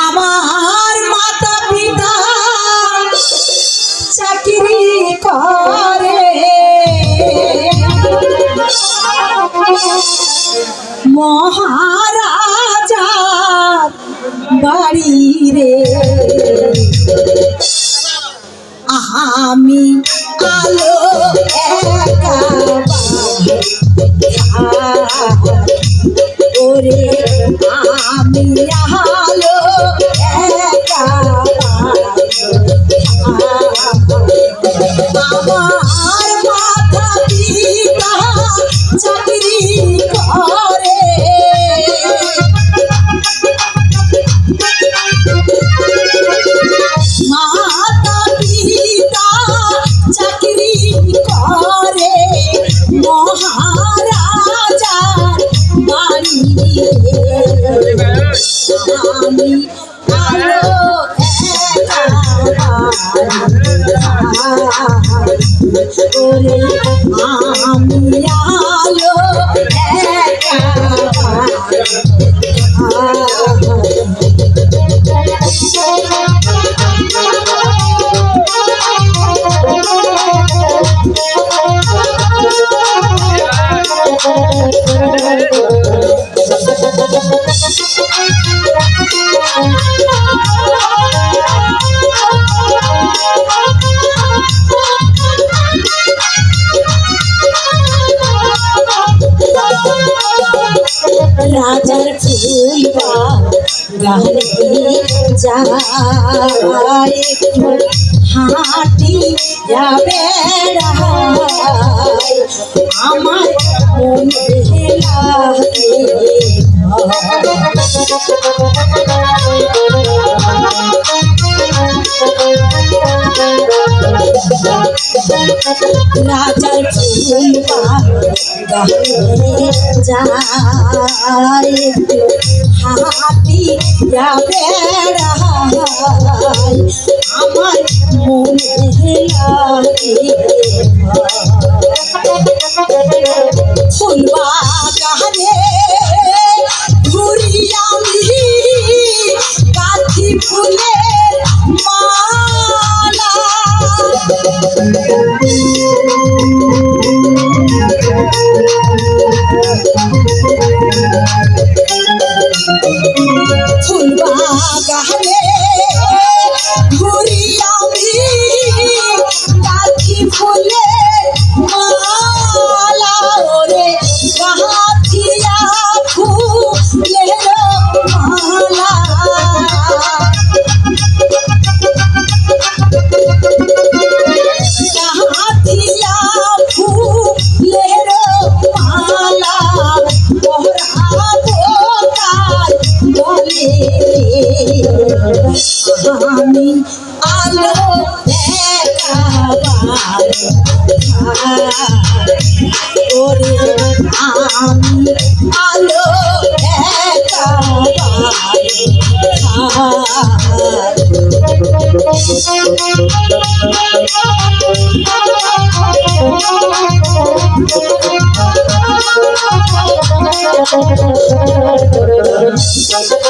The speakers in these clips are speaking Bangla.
আমার মাতা পিতা চাকরি করে। মহারাজার বাড়ি রে। আমি আলো আলো আমি আলো আমি যায় হাঁটি যাবে আমার মনে রাজার যায় হাতি আমার মনে ফুলবা আমি আলো ওরে আমি আলো দেখাবার এখন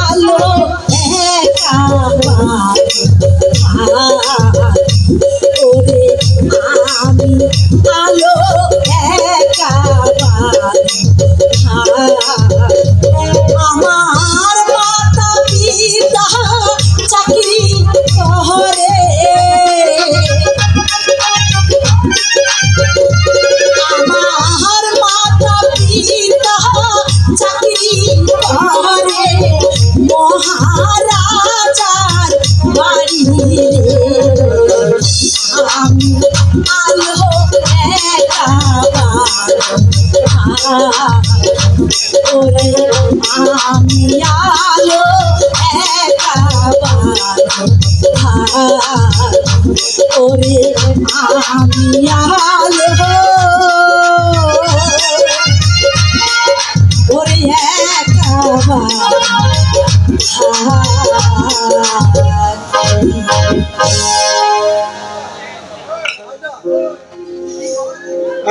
আলো একা ওরে আমি আলো ভাই ওরে আমি আলে ওরে একা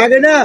আগে না।